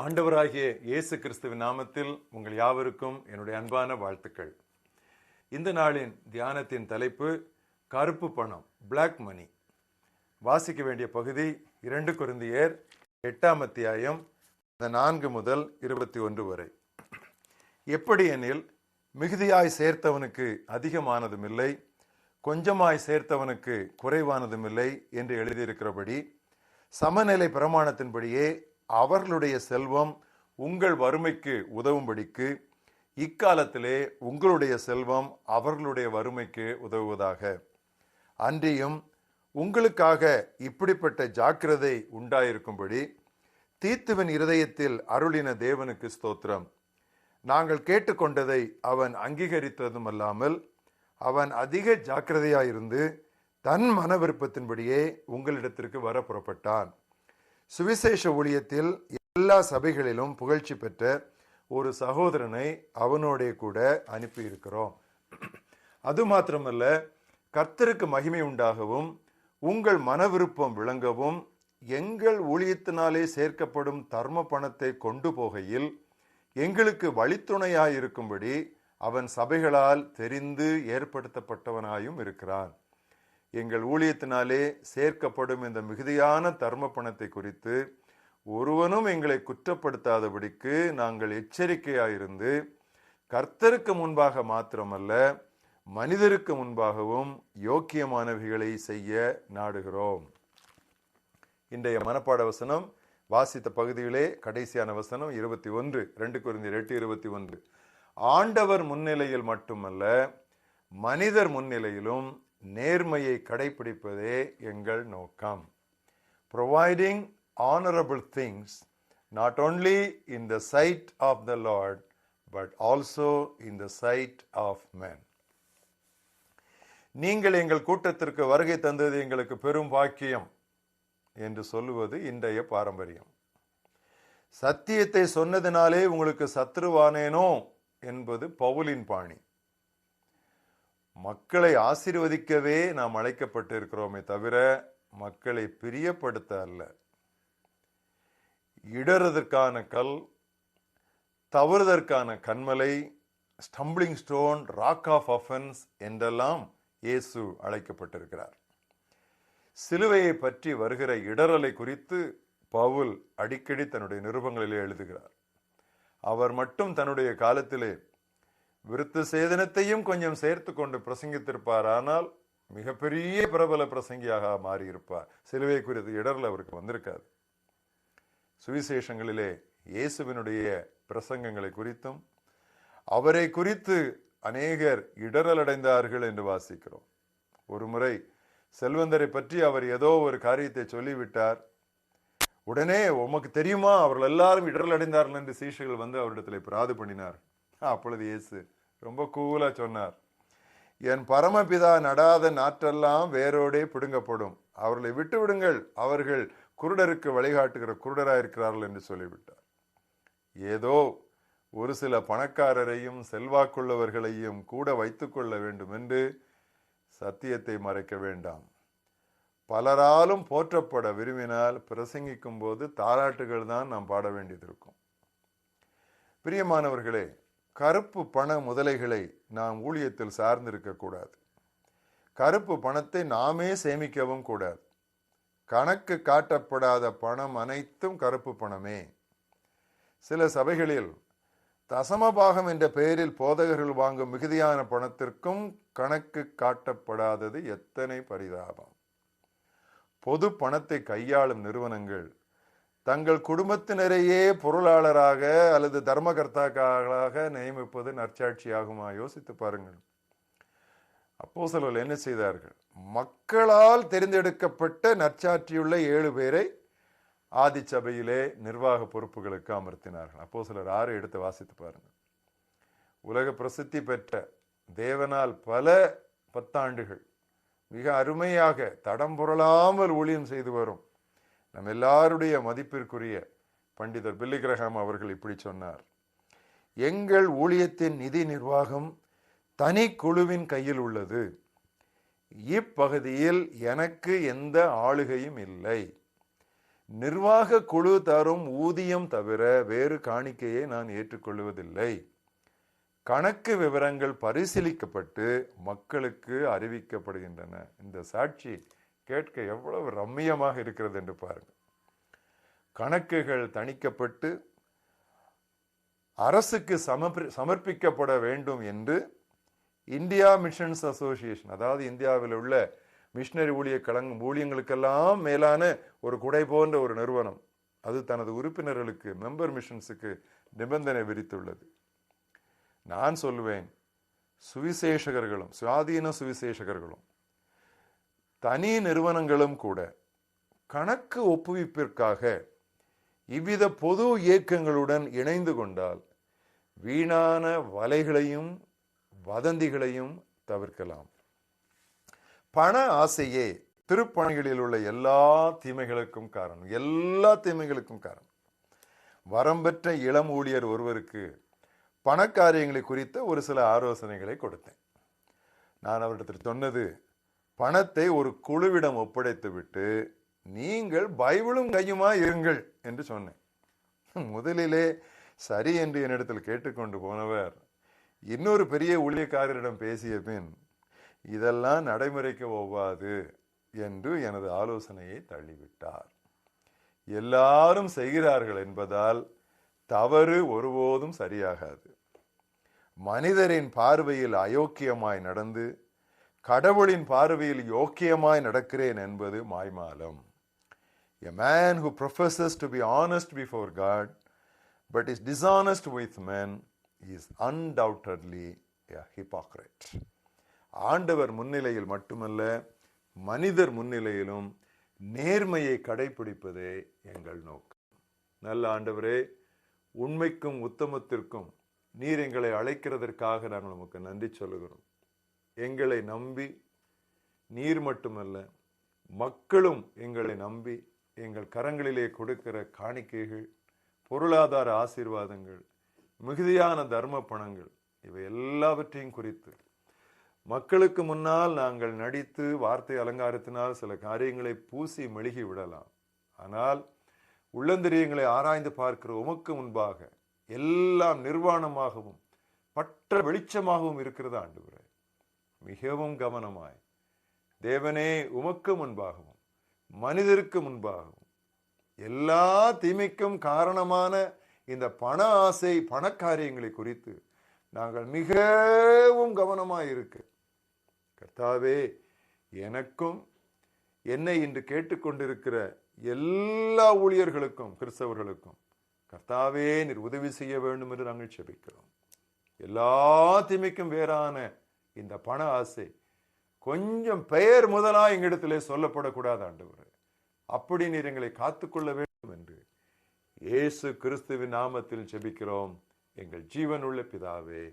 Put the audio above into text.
ஆண்டவராகிய இயேசு கிறிஸ்துவின் நாமத்தில் உங்கள் யாவருக்கும் என்னுடைய அன்பான வாழ்த்துக்கள். இந்த நாளின் தியானத்தின் தலைப்பு கருப்பு பணம் பிளாக் மணி வாசிக்க வேண்டிய பகுதி இரண்டு குருந்தியர் எட்டாம் அத்தியாயம் நான்கு முதல் இருபத்தி ஒன்று வரை. எப்படி எனில் மிகுதியாய் சேர்த்தவனுக்கு அதிகமானதும் இல்லை கொஞ்சமாய் சேர்த்தவனுக்கு குறைவானதும் இல்லை என்று எழுதியிருக்கிறபடி சமநிலை பிரமாணத்தின்படியே அவர்களுடைய செல்வம் உங்கள் வறுமைக்கு உதவும்படிக்கு இக்காலத்திலே உங்களுடைய செல்வம் அவர்களுடைய வறுமைக்கு உதவுவதாக. அன்றியும் உங்களுக்காக இப்படிப்பட்ட ஜாக்கிரதை உண்டாயிருக்கும்படி தீத்துவின் இருதயத்தில் அருளின தேவனுக்கு ஸ்தோத்திரம். நாங்கள் கேட்டுக்கொண்டதை அவன் அங்கீகரித்ததும் அல்லாமல் அவன் அதிக ஜாக்கிரதையாயிருந்து தன் மன விருப்பத்தின்படியே உங்களிடத்திற்கு வர புறப்பட்டான். சுவிசேஷ ஊழியத்தில் எல்லா சபைகளிலும் புகழ்ச்சி பெற்ற ஒரு சகோதரனை அவனோடே கூட அனுப்பியிருக்கிறோம். அது மாத்திரமல்ல கர்த்தருக்கு மகிமை உண்டாகவும் உங்கள் மன விருப்பம் விளங்கவும் எங்கள் ஊழியத்தினாலே சேர்க்கப்படும் தர்ம பணத்தை கொண்டு போகையில் எங்களுக்கு வழித்துணையாயிருக்கும்படி அவன் சபைகளால் தெரிந்து ஏற்படுத்தப்பட்டவனாயும் இருக்கிறான். எங்கள் ஊழியத்தினாலே சேர்க்கப்படும் இந்த மிகுதியான தர்ம பணத்தை குறித்து ஒருவனும் எங்களை குற்றப்படுத்தாதபடிக்கு நாங்கள் எச்சரிக்கையாயிருந்து கர்த்தருக்கு முன்பாக மாத்திரமல்ல மனிதருக்கு முன்பாகவும் யோக்கியமானவைகளை செய்ய நாடுகிறோம். இன்றைய மனப்பாட வசனம் வாசித்த பகுதிகளே கடைசியான வசனம் இருபத்தி ஒன்று ரெண்டு குறைந்த எட்டு இருபத்தி ஒன்று. ஆண்டவர் முன்னிலையில் மட்டுமல்ல மனிதர் முன்னிலையிலும் நேர்மையை கடைபிடிப்பதே எங்கள் நோக்கம். Providing honourable things not only in the side of the lord but also in the side of man நீங்கள் எங்கள் கூட்டத்திற்கு வருகை தந்தது எங்களுக்கு பெரும் பாக்கியம் என்று சொல்லுவது இன்றைய பாரம்பரியம். சத்தியத்தை சொன்னதினாலே உங்களுக்கு சத்ருவானேனோ என்பது பவுலின் பாணி. மக்களை ஆசீர்வதிக்கவே நாம் அழைக்கப்பட்டு இருக்கிறோமே தவிர மக்களை பிரியப்படுத்த அல்ல. இடறதற்கான கல் தவறுதற்கான கண்மலை stumbling stone rock of offence என்றெல்லாம் இயேசு அழைக்கப்பட்டிருக்கிறார். சிலுவையை பற்றி வருகிற இடரலை குறித்து பவுல் அடிக்கடி தன்னுடைய நிருபங்களிலே எழுதுகிறார். அவர் மட்டும் தன்னுடைய காலத்திலே விருத்த சேதனத்தையும் கொஞ்சம் சேர்த்து கொண்டு பிரசங்கித்திருப்பார். ஆனால் மிகப்பெரிய பிரபல பிரசங்கியாக மாறியிருப்பார். சிலுவை குறித்து இடரல் அவருக்கு வந்திருக்காது. சுவிசேஷங்களிலே இயேசுவினுடைய பிரசங்கங்களை குறித்தும் அவரை குறித்து அநேகர் இடரல் அடைந்தார்கள் என்று வாசிக்கிறோம். ஒரு முறை செல்வந்தரை பற்றி அவர் ஏதோ ஒரு காரியத்தை சொல்லிவிட்டார். உடனே உமக்கு தெரியுமா? அவர்கள் எல்லாரும் இடரல் அடைந்தார்கள் என்று சீஷர்கள் வந்து அவரிடத்தில் பிராது பண்ணினார் அப்பொழுது இயேசு ரொம்ப கூலாக சொன்னார். என் பரமபிதா நடாத நாற்றெல்லாம் வேரோடே பிடுங்கப்படும். அவர்களை விட்டு விடுங்கள். அவர்கள் குருடருக்கு வழிகாட்டுகிற குருடராக இருக்கிறார்கள் என்று சொல்லிவிட்டார். ஏதோ ஒரு சில பணக்காரரையும் செல்வாக்குள்ளவர்களையும் கூட வைத்துக்கொள்ள வேண்டும் என்று சத்தியத்தை மறைக்க வேண்டாம். பலராலும் போற்றப்பட விரும்பினால் பிரசங்கிக்கும் போது தாராட்டுகள் தான் நாம் பாட வேண்டியது இருக்கும். பிரியமானவர்களே கருப்பு பண முதலைகளை நாம் ஊழியத்தில் சார்ந்திருக்கக்கூடாது கருப்பு பணத்தை நாமே சேமிக்கவும் கூடாது. கணக்கு காட்டப்படாத பணம் அனைத்தும் கருப்பு பணமே. சில சபைகளில் தசமபாகம் என்ற பெயரில் போதகர்கள் வாங்கும் மிகுதியான பணத்திற்கும் கணக்கு காட்டப்படாதது எத்தனை பரிதாபம். பொது பணத்தை கையாளும் நிறுவனங்கள் தங்கள் குடும்பத்தினரையே பொருளாளராக அல்லது தர்மகர்த்தாக்களாக நியமிப்பது நற்சாட்சியாகுமா? யோசித்து பாருங்கள். அப்போ சிலர் என்ன செய்தார்கள்? மக்களால் தெரிந்தெடுக்கப்பட்ட நற்சாட்சியுள்ள ஏழு பேரை ஆதி சபையிலே நிர்வாக பொறுப்புகளுக்கு அமர்த்தினார்கள். அப்போ சிலர் ஆறு எடுத்து வாசித்து பாருங்கள். உலக பிரசித்தி பெற்ற தேவனால் பல பத்தாண்டுகள் மிக அருமையாக தடம் புரளாமல் ஊழியம் செய்து வரும் நம் எல்லாருடைய மதிப்பிற்குரிய பண்டிதர் பில்லிகிரகாம் அவர்கள் இப்படி சொன்னார். எங்கள் ஊழியத்தின் நிதி நிர்வாகம் தனி குழுவின் கையில் உள்ளது. இப்பகுதியில் எனக்கு எந்த ஆளுகையும் இல்லை. நிர்வாக குழு தரும் ஊதியம் தவிர வேறு காணிக்கையை நான் ஏற்றுக்கொள்வதில்லை. கணக்கு விவரங்கள் பரிசீலிக்கப்பட்டு மக்களுக்கு அறிவிக்கப்படுகின்றன. இந்த சாட்சி கேட்க எவ்வளவு ரம்மியமாக இருக்கிறது என்று பாருங்கள். கணக்குகள் தணிக்கப்பட்டு அரசுக்கு சமர்ப்பிக்கப்பட வேண்டும் என்று இந்தியா மிஷன்ஸ் அசோசியேஷன் அதாவது இந்தியாவில் உள்ள மிஷினரி ஊழிய கலங் ஊழியங்களுக்கெல்லாம் மேலான ஒரு குடை போன்ற ஒரு நிறுவனம் அது தனது உறுப்பினர்களுக்கு மெம்பர் மிஷன்ஸுக்கு நிபந்தனை விரித்துள்ளது நான் சொல்லுவேன் சுவிசேஷகர்களும் சுவாதீன சுவிசேஷகர்களும் தனி நிறுவனங்களும் கூட கணக்கு ஒப்புவிப்பிற்காக இவ்வித பொது இயக்கங்களுடன் இணைந்து கொண்டால் வீணான வலைகளையும் வதந்திகளையும் தவிர்க்கலாம். பண ஆசையே திருப்பணிகளில் உள்ள எல்லா தீமைகளுக்கும் காரணம். எல்லா தீமைகளுக்கும் காரணம். வரம்பெற்ற இளம் ஊழியர் ஒருவருக்கு பணக்காரியங்களை குறித்த ஒரு சில ஆலோசனைகளை கொடுத்தேன். நான் அவரிடத்தில் சொன்னது பணத்தை ஒரு குழுவிடம் ஒப்படைத்துவிட்டு நீங்கள் பைபிளும் கையுமா இருங்கள் என்று சொன்னேன். முதலிலே சரி என்று என்னிடத்தில் கேட்டுக்கொண்டு போனவர் இன்னொரு பெரிய ஊழியக்காரரிடம் பேசிய பின் இதெல்லாம் நடைமுறைக்கு ஒவ்வாது என்று எனது ஆலோசனையை தள்ளிவிட்டார். எல்லாரும் செய்கிறார்கள் என்பதால் தவறு ஒருபோதும் சரியாகாது. மனிதரின் பார்வையில் அயோக்கியமாய் நடந்து கடவுளின் பார்வையில் யோக்கியமாய் நடக்கிறேன் என்பது மாய்மாலம். A man who professes to be honest before God but is dishonest with men is undoubtedly a hypocrite. ஆண்டவர் முன்னிலையில் மட்டுமல்ல மனிதர் முன்னிலையிலும் நேர்மையை கடைபிடிப்பதே எங்கள் நோக்கம். நல்ல ஆண்டவரே உண்மைக்கும் உத்தமத்திற்கும் நீர் எங்களை அழைக்கிறதற்காக நாங்கள் உமக்கு நன்றி சொல்லுகிறோம். எங்களை நம்பி நீர் மட்டுமல்ல மக்களும் எங்களை நம்பி எங்கள் கரங்களிலே கொடுக்கிற காணிக்கைகள் பொருளாதார ஆசீர்வாதங்கள் மிகுதியான தர்ம பணங்கள் இவை எல்லாவற்றையும் குறித்து. மக்களுக்கு முன்னால் நாங்கள் நடித்து வார்த்தை அலங்காரத்தினால் சில காரியங்களை பூசி மெழுகி விடலாம். ஆனால் உள்ளந்திரியங்களை ஆராய்ந்து பார்க்கிற உமக்கு முன்பாக எல்லாம் நிர்வாணமாகவும் பற்ற வெளிச்சமாகவும் இருக்கிறது ஆண்டவரே. மிகவும் கவனமாய். தேவனே உமக்கு முன்பாகவும் மனிதருக்கு முன்பாகவும் எல்லா தீமைக்கும் காரணமான இந்த பண ஆசை பணக்காரியங்களை குறித்து நாங்கள் மிகவும் கவனமாக இருக்கு. கர்த்தாவே எனக்கும் என்னை இன்று கேட்டுக்கொண்டிருக்கிற எல்லா ஊழியர்களுக்கும் கிறிஸ்தவர்களுக்கும் கர்த்தாவே நீர் உதவி செய்ய வேண்டும் என்று நாங்கள் செபிக்கிறோம். எல்லா தீமைக்கும் வேறான இந்த பண ஆசை கொஞ்சம் பெயர் முதலா எங்களிடத்திலே சொல்லப்படக்கூடாது ஆண்டவர். அப்படி நீர் எங்களை காத்துக்கொள்ள வேண்டும் என்று இயேசு கிறிஸ்துவின் நாமத்தில் ஜெபிக்கிறோம். எங்கள் ஜீவனுள்ள பிதாவே